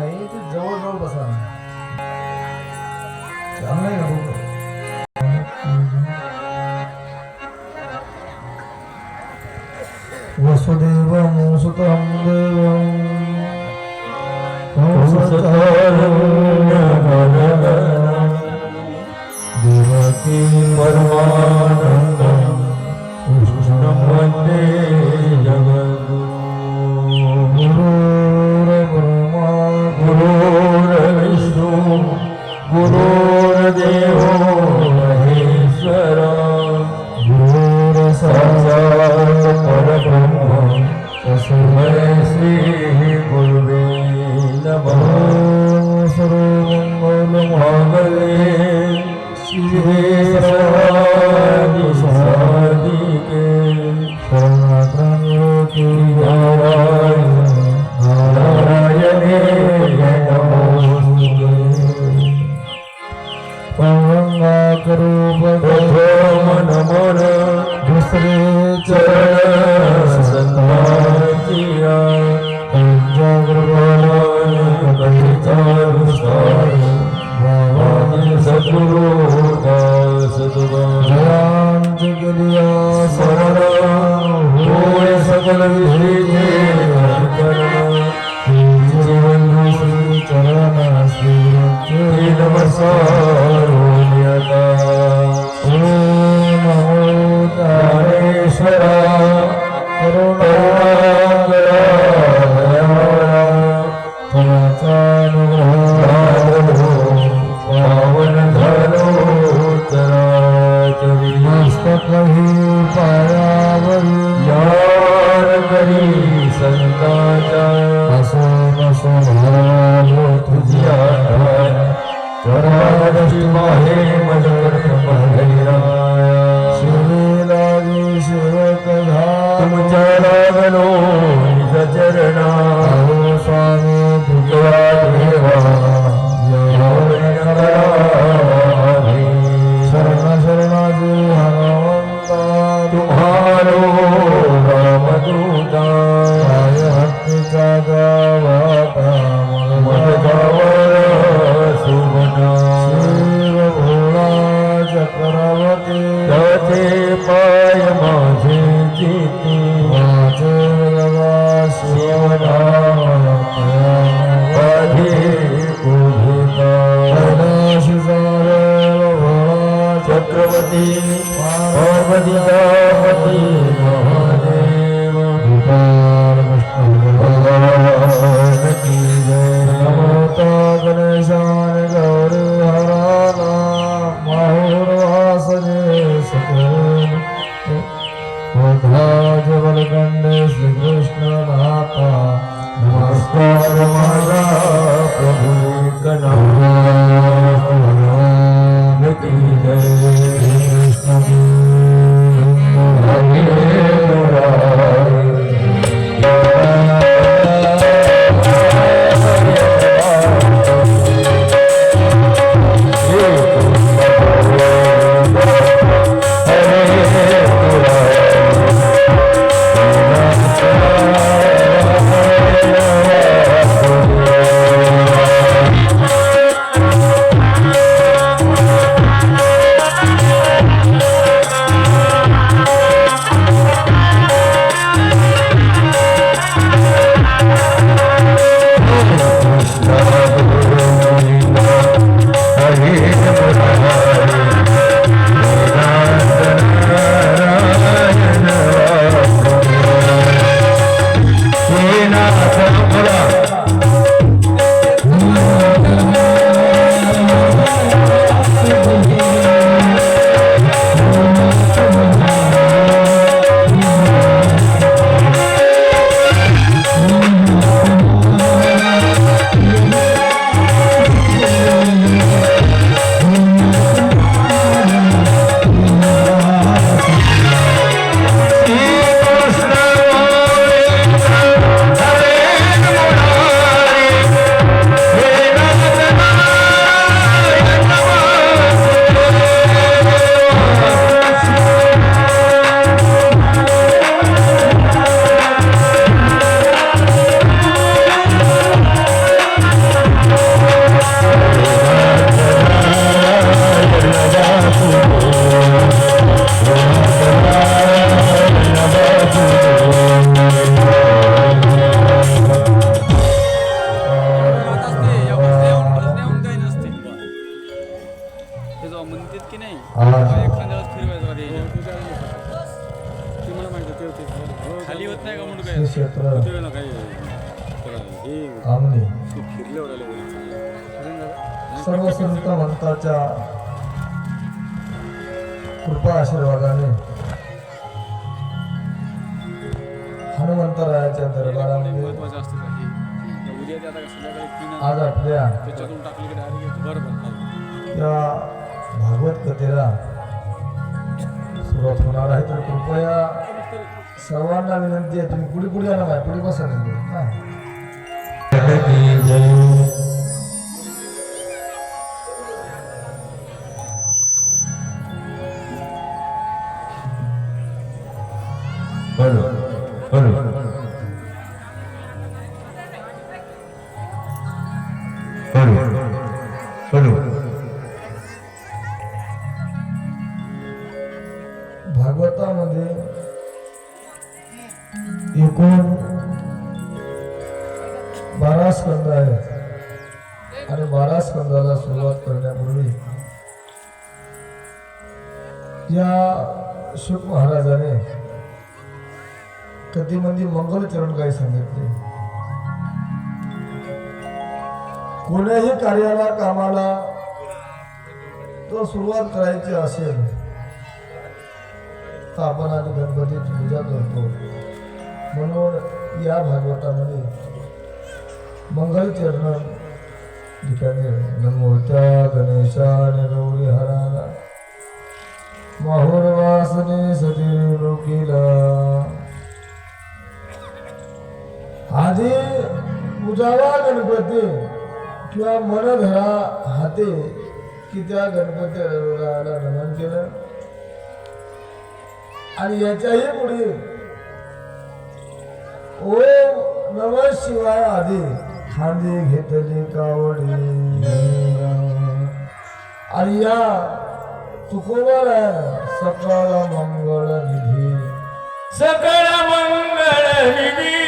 नाही ते जवळजवळ बसणार नाही. घडवतो वसुदेवं सुतं देवं। देवकी परमानन्दं कृष्णं वन्दे हे जेव्हा म्हणतात की नाही? एखाद्या फिरवायचं ते मला होते खाली होत नाही का म्हणून काय? होते ना काही? फिरल्यावर आले सर्व संत म्हणताच्या कृपा आशीर्वादाने हनुमंतरायाच्या दरबारामध्ये आज आपल्या त्या भागवत कथेला सुरुवात होणार आहे तर कृपया सर्वांना विनंती आहे तुम्ही पुढे पुढे जाणार बाय पुढे बसा कधी म्हणजे मंगलचरण काही सांगितले. कोण्याही कार्याला कामाला तो सुरुवात करायची असेल तर आपण आधी गणपतीची पूजा करतो. म्हणून या भागवतामध्ये मंगलचरण ठिकाणी नमोत्या गणेशाने गौरी हराला माहुर वासने सती लोकीला. आधी उजावा गणपती किंवा मन धरा हाते की त्या गणपतीला नमन केलं? आणि याच्याही पुढे ओम नम शिवाय आधी खांदे घेतली कावडी. आणि या तुकोबर सकाळ मंगळ निधी सकळ मंगळ विधी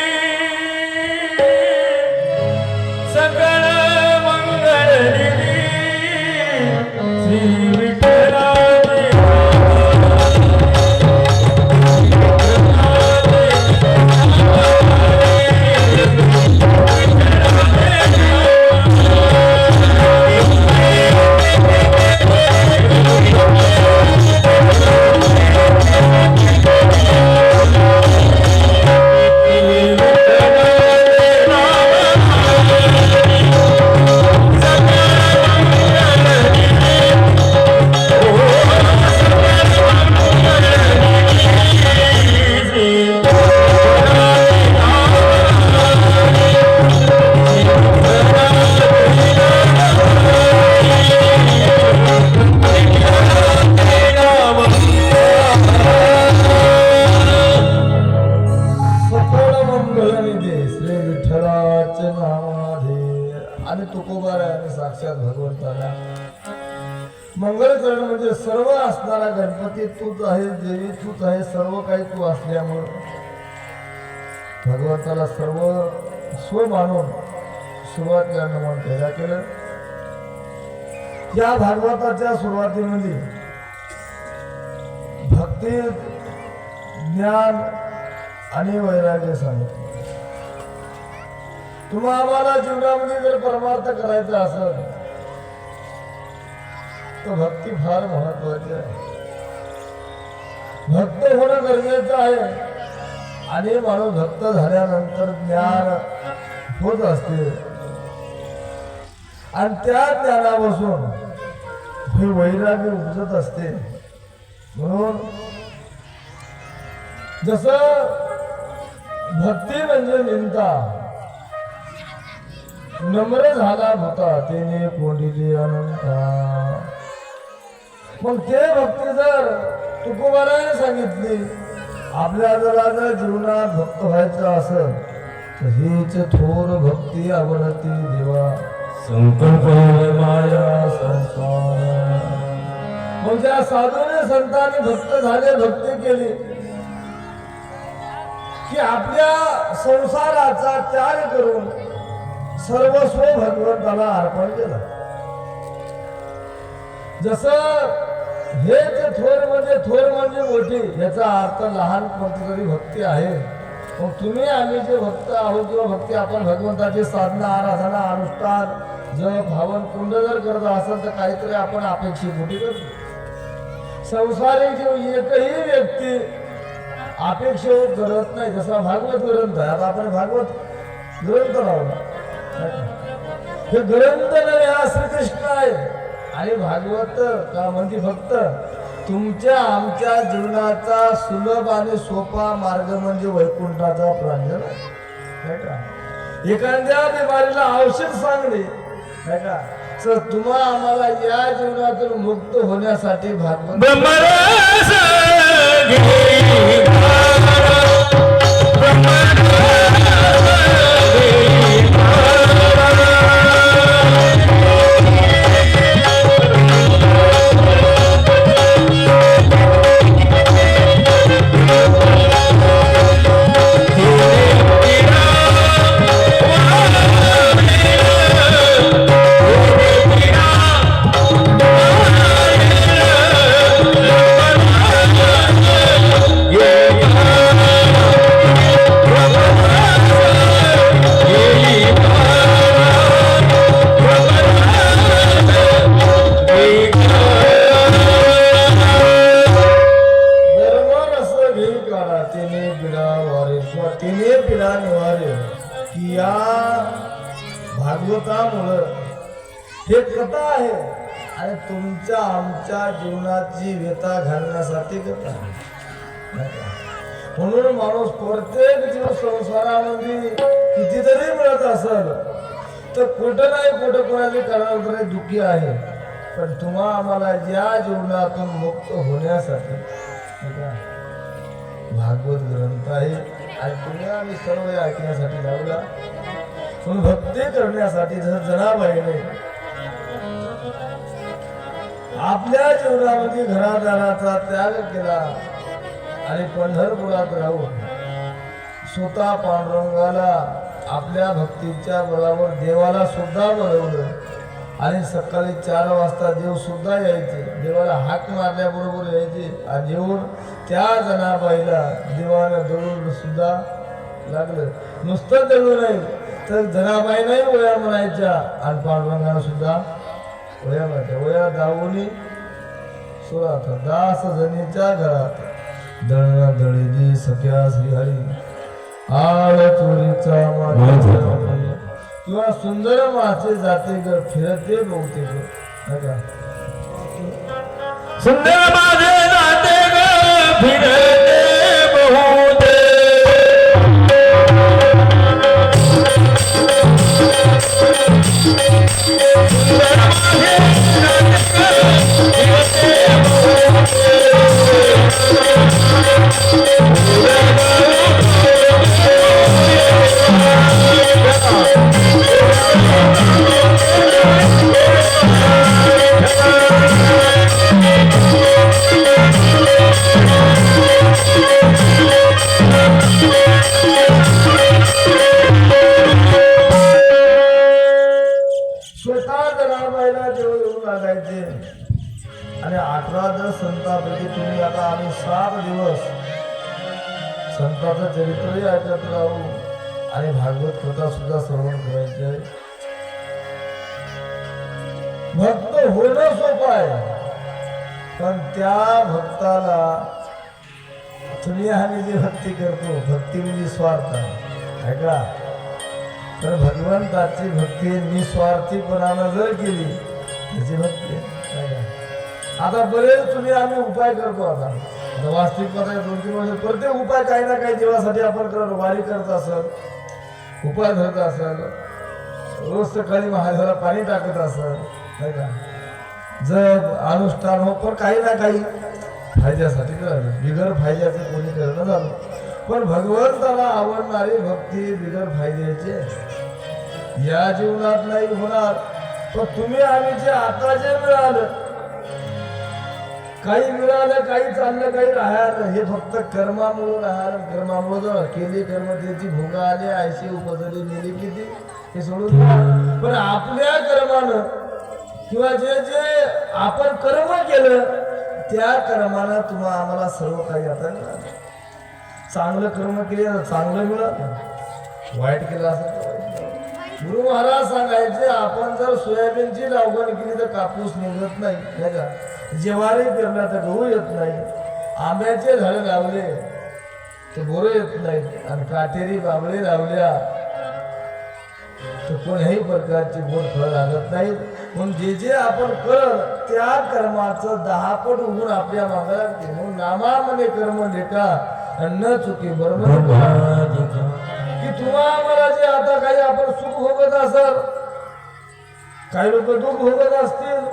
साक्षात भगवंताला. मंगळ करणं म्हणजे सर्व असणारा गणपती तूच आहे देवी तूच आहे सर्व काही तू असल्यामुळं. भगवंताला सर्व स्व मानून सुरुवातीला नमन केल्या केलं. या भागवताच्या सुरुवातीमध्ये भक्ती ज्ञान आणि वैराग्य सांगितलं. पुन्हा आम्हाला जीवनामध्ये जर परमार्थ करायचा असेल तर भक्ती फार महत्वाची आहे. भक्त होणं गरजेचं आहे. आणि माणूस भक्त झाल्यानंतर ज्ञान होत असते. आणि त्या ज्ञानापासून हे वैराग्य उपजत असते. म्हणून जसं भक्ती म्हणजे निंदा नम्र झाला होता तेने कोंडिली अनंता. मग ते भक्ती जर तुकोबाराने सांगितली आपल्या जर जीवनात भक्त व्हायचं असेल तर हीच थोर भक्ती आवडती देवा. संकल्प माया संसार. मग ज्या साधूने संतांनी भक्त झाले भक्ती केली की आपल्या संसाराचा त्याग करून सर्वस्व भगवंताला अर्पण केलं. जसं हेच थोर म्हणजे थोर म्हणजे मोठी याचा अर्थ लहान कोणती तरी भक्ती आहे. मग तुम्ही आम्ही जे भक्त आहोत किंवा भक्ती आपण भगवंताची साधना आराधना अनुष्ठान जप भावन कुंड जर करत असेल तर काहीतरी आपण अपेक्षेपोटी करतो. संसारिक जीव एकही व्यक्ती अपेक्षा करत नाही. जसा भागवत ग्रंथ आहे आता आपण भागवत ग्रंथ लावला हे ग्रंथ नव्हे हा श्रीकृष्ण आहे. आणि भागवत का म्हणजे फक्त तुमच्या आमच्या जीवनाचा सुलभ आणि सोपा मार्ग म्हणजे वैकुंठाचा प्रांजल एखाद्या बिमारीला औषध सांगणे. नाही का? तर तुम्हा आम्हाला या जीवनातून मुक्त होण्यासाठी भागवत की या भागवतामुळं हे कथा आहे आणि तुमच्या आमच्या जीवनाची व्यथा घालण्यासाठी कथा आहे. म्हणून माणूस प्रत्येक जीव संसारामध्ये कितीतरी मिळत असेल तर कुठं नाही कुठं कोणाची करणारे दुःखी आहे. पण तुम्हा आम्हाला या जीवनातून मुक्त होण्यासाठी भागवत ग्रंथ आहे. आणि तुम्ही आम्ही सर्व या ऐकण्यासाठी लावला. भक्ती करण्यासाठी जर जनाबाईने आपल्या जीवनामध्ये घरादाराचा त्याग केला आणि पंढरपुरात राहून स्वतः पांडुरंगाला आपल्या भक्तीच्या बळावर देवाला सुद्धा बनवलं आणि सकाळी चार वाजता देव सुद्धा यायचे. देवाला हाक मारल्याबरोबर यायचे. आणि येऊन त्या जनाबाईला देवानं दळून सुद्धा लागलं. नुसतं दळू नाही तर जनाबाईनाही वया म्हणायच्या. आणि पांडुरंगाला सुद्धा वया म्हणायच्या. वया दावूनी सुरात दास जनीच्या घरात. दळणा दळिली सख्या श्रीहरी. आळ चोरीचा माझ्या किंवा सुंदर मासे जाते ग फिरते बहुते सुंदर माझे जाते ग फिरते बहुते स्वतः अठरा जर संतापैकी तुम्ही आता आम्ही सात दिवस संताचं चरित्रही ऐकत राहू आणि भागवत कथा सुद्धा श्रवण करायचे भक्त होणं सोपं आहे. पण त्या भक्ताला तुम्ही आम्ही जी भक्ती करतो. भक्ती म्हणजे स्वार्थ. आहे ऐका. तर भगवंताची भक्ती निस्वार्थीपणानं जर केली त्याची भक्ती आहे. आता बरेच तुम्ही आम्ही उपाय करतो आता. वास्तविक वास्तविकता दोन तीन वर्ष प्रत्येक उपाय काही ना काही देवासाठी आपण करतो वारी करत असल उपाय धरत असल रोज सकाळी महादेवाला पाणी टाकत असल नाही का? जर अनुष्ठान हो पण काही ना काही फायद्यासाठी करणं. बिगर फायद्याचं कोणी करणं झालं. पण भगवंताला आवडणारी भक्ती बिगर फायद्याची या जीवनात नाही होणार. पण तुम्ही आम्ही जे आता जे मिळालं काही मिळालं काही चाललं काही राहणार हे फक्त कर्मामुळे राहणार. कर्मामुळे जर केली कर्म त्याची भोग आली आयशी उपजली नेली किती हे सोडून पण आपल्या कर्मानं किंवा जे जे आपण कर्म केलं त्या कर्मानं तुम्हाला आम्हाला सर्व काही आता मिळालं. चांगलं कर्म केले चांगलं मिळालं. वाईट केलं असं तर गुरु महाराज सांगायचे आपण जर सोयाबीनची लागवड केली तर कापूस निघत नाही नाही का? ज्वारी पेरला तर गहू येत नाही. आंब्याचे झाडे लावले तर बोरं येत नाहीत आणि काटेरी बाबळे लावल्या तर कोणत्याही प्रकारची गोड फळं लागत नाहीत म्हणून जे जे आपण करल त्या कर्माचं दहा पट उघडून आपल्या मागे लागते. म्हणून नामामध्ये कर्म लेखा आणि न चुके बरोबर. की तुम्हा आम्हाला जे आता काही आपण सुख भोगत असाल काही लोक दुःख भोगत असतील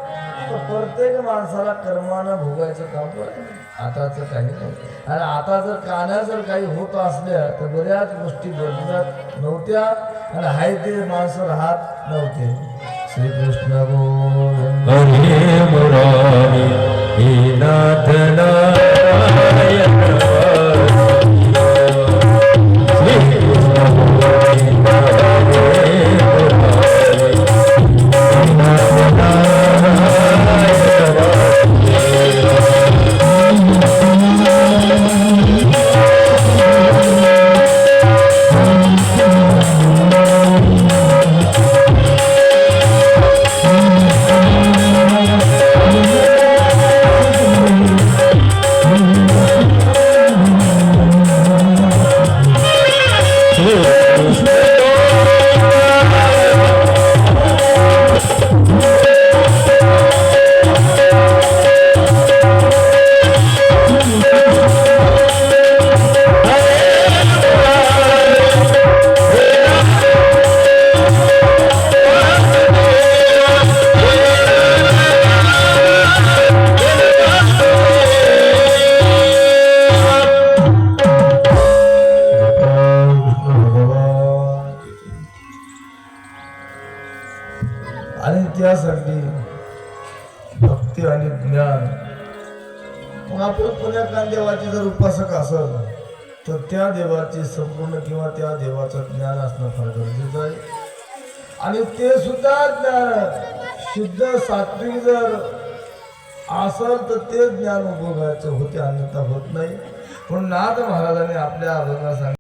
तर प्रत्येक माणसाला कर्मानं भोगायचं काम पडेल आताच काही नाही. आणि आता जर काना जर काही होत असल्या तर बऱ्याच गोष्टी बदलत नव्हत्या आणि हाय ते माणसं राहत नव्हते. श्रीकृष्ण गोविंद मुरारी हे नाथ नारायण देवाचे संपूर्ण किंवा त्या देवाचं ज्ञान असणं फार गरजेचं आहे. आणि ते सुद्धा ज्ञान शुद्ध सात्विक जर असल तर ते ज्ञान उपयोगाचे होते अन्यथा होत नाही. म्हणून नाथ महाराजांनी आपल्या अर्जांना सांगितलं